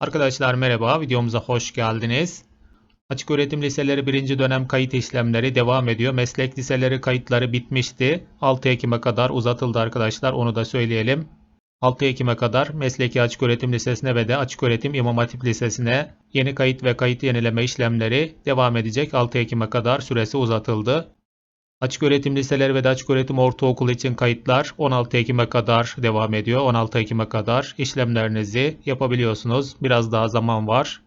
Arkadaşlar merhaba, videomuza hoş geldiniz. Açık öğretim liseleri 1. dönem kayıt işlemleri devam ediyor. Meslek liseleri kayıtları bitmişti. 6 Ekim'e kadar uzatıldı arkadaşlar, onu da söyleyelim. 6 Ekim'e kadar Mesleki Açık Öğretim Lisesi'ne ve de Açık Öğretim İmam Hatip Lisesi'ne yeni kayıt ve kayıt yenileme işlemleri devam edecek. 6 Ekim'e kadar süresi uzatıldı. Açık öğretim liseleri ve de açık öğretim ortaokulu için kayıtlar 16 Ekim'e kadar devam ediyor. 16 Ekim'e kadar işlemlerinizi yapabiliyorsunuz. Biraz daha zaman var.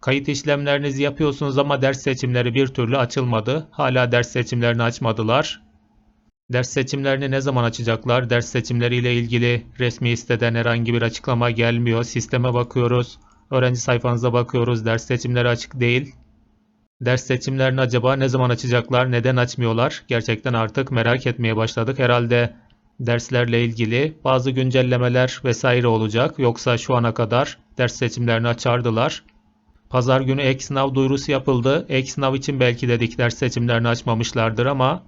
Kayıt işlemlerinizi yapıyorsunuz ama ders seçimleri bir türlü açılmadı. Hala ders seçimlerini açmadılar. Ders seçimlerini ne zaman açacaklar? Ders seçimleriyle ilgili resmi siteden herhangi bir açıklama gelmiyor. Sisteme bakıyoruz. Öğrenci sayfanıza bakıyoruz. Ders seçimleri açık değil. Ders seçimlerini acaba ne zaman açacaklar, neden açmıyorlar? Gerçekten artık merak etmeye başladık. Herhalde derslerle ilgili bazı güncellemeler vesaire olacak. Yoksa şu ana kadar ders seçimlerini açardılar. Pazar günü ek sınav duyurusu yapıldı. Ek sınav için belki dedik ders seçimlerini açmamışlardır ama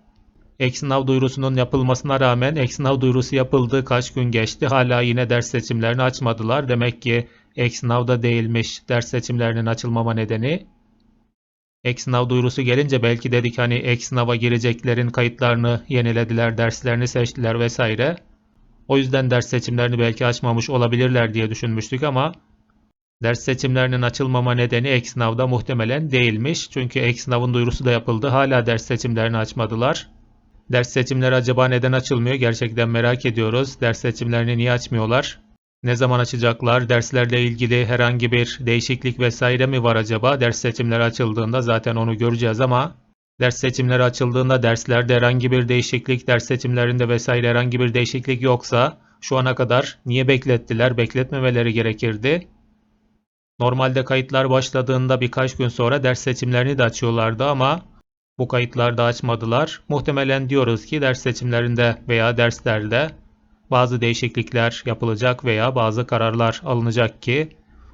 ek sınav duyurusunun yapılmasına rağmen ek sınav duyurusu yapıldı. Kaç gün geçti hala yine ders seçimlerini açmadılar. Demek ki ek sınavda değilmiş ders seçimlerinin açılmama nedeni. Ek sınav duyurusu gelince belki dedik hani ek sınava gireceklerin kayıtlarını yenilediler, derslerini seçtiler vesaire. O yüzden ders seçimlerini belki açmamış olabilirler diye düşünmüştük ama ders seçimlerinin açılmama nedeni ek sınavda muhtemelen değilmiş. Çünkü ek sınavın duyurusu da yapıldı. Hala ders seçimlerini açmadılar. Ders seçimleri acaba neden açılmıyor? Gerçekten merak ediyoruz. Ders seçimlerini niye açmıyorlar? Ne zaman açacaklar? Derslerle ilgili herhangi bir değişiklik vesaire mi var acaba? Ders seçimleri açıldığında zaten onu göreceğiz ama ders seçimleri açıldığında derslerde herhangi bir değişiklik, ders seçimlerinde vesaire herhangi bir değişiklik yoksa şu ana kadar niye beklettiler? Bekletmemeleri gerekirdi. Normalde kayıtlar başladığında birkaç gün sonra ders seçimlerini de açıyorlardı ama bu kayıtlarda açmadılar. Muhtemelen diyoruz ki ders seçimlerinde veya derslerde bazı değişiklikler yapılacak veya bazı kararlar alınacak ki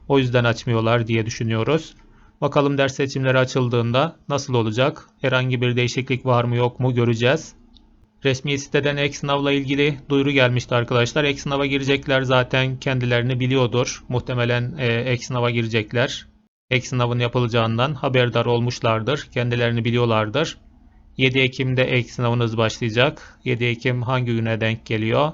o yüzden açmıyorlar diye düşünüyoruz. Bakalım ders seçimleri açıldığında nasıl olacak? Herhangi bir değişiklik var mı yok mu göreceğiz. Resmi siteden ek sınavla ilgili duyuru gelmişti arkadaşlar. Ek sınava girecekler zaten kendilerini biliyordur. Muhtemelen ek sınava girecekler. Ek sınavın yapılacağından haberdar olmuşlardır. Kendilerini biliyorlardır. 7 Ekim'de ek sınavınız başlayacak. 7 Ekim hangi güne denk geliyor?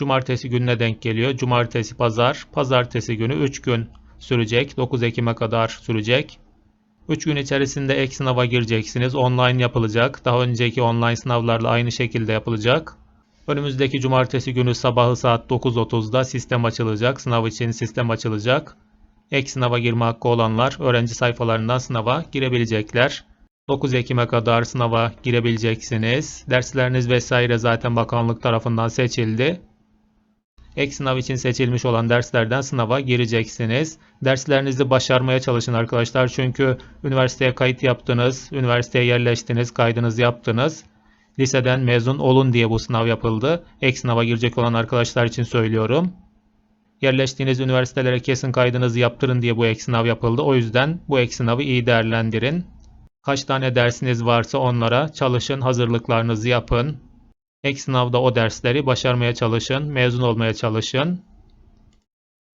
Cumartesi gününe denk geliyor. Cumartesi, pazar, pazartesi günü 3 gün sürecek. 9 Ekim'e kadar sürecek. 3 gün içerisinde ek sınava gireceksiniz. Online yapılacak. Daha önceki online sınavlarla aynı şekilde yapılacak. Önümüzdeki cumartesi günü sabahı saat 9.30'da sistem açılacak. Sınav için sistem açılacak. Ek sınava girme hakkı olanlar öğrenci sayfalarından sınava girebilecekler. 9 Ekim'e kadar sınava girebileceksiniz. Dersleriniz vesaire zaten bakanlık tarafından seçildi. Ek sınav için seçilmiş olan derslerden sınava gireceksiniz. Derslerinizi başarmaya çalışın arkadaşlar. Çünkü üniversiteye kayıt yaptınız, üniversiteye yerleştiniz, kaydınızı yaptınız. Liseden mezun olun diye bu sınav yapıldı. Ek sınava girecek olan arkadaşlar için söylüyorum. Yerleştiğiniz üniversitelere kesin kaydınızı yaptırın diye bu ek sınav yapıldı. O yüzden bu ek sınavı iyi değerlendirin. Kaç tane dersiniz varsa onlara çalışın, hazırlıklarınızı yapın. Ek sınavda o dersleri başarmaya çalışın, mezun olmaya çalışın.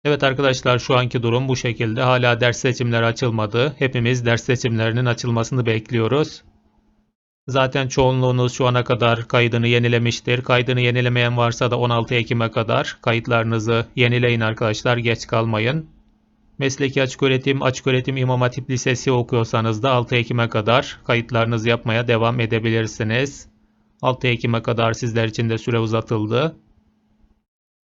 Evet arkadaşlar şu anki durum bu şekilde. Hala ders seçimleri açılmadı. Hepimiz ders seçimlerinin açılmasını bekliyoruz. Zaten çoğunluğunuz şu ana kadar kaydını yenilemiştir. Kaydını yenilemeyen varsa da 16 Ekim'e kadar kayıtlarınızı yenileyin arkadaşlar. Geç kalmayın. Mesleki açık öğretim, açık öğretim İmam Hatip Lisesi okuyorsanız da 6 Ekim'e kadar kayıtlarınızı yapmaya devam edebilirsiniz. 6 Ekim'e kadar sizler için de süre uzatıldı.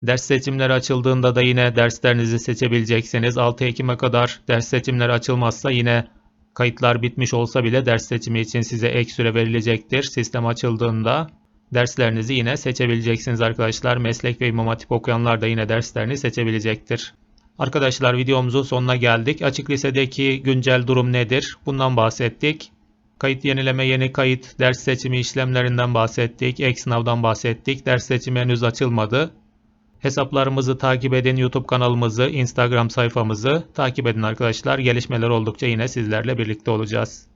Ders seçimleri açıldığında da yine derslerinizi seçebileceksiniz. 6 Ekim'e kadar ders seçimleri açılmazsa yine kayıtlar bitmiş olsa bile ders seçimi için size ek süre verilecektir. Sistem açıldığında derslerinizi yine seçebileceksiniz arkadaşlar. Meslek ve İmam Hatip okuyanlar da yine derslerini seçebilecektir. Arkadaşlar videomuzun sonuna geldik. Açık lisedeki güncel durum nedir? Bundan bahsettik. Kayıt yenileme, yeni kayıt, ders seçimi işlemlerinden bahsettik. Ek sınavdan bahsettik. Ders seçimi henüz açılmadı. Hesaplarımızı takip edin. YouTube kanalımızı, Instagram sayfamızı takip edin arkadaşlar. Gelişmeler oldukça yine sizlerle birlikte olacağız.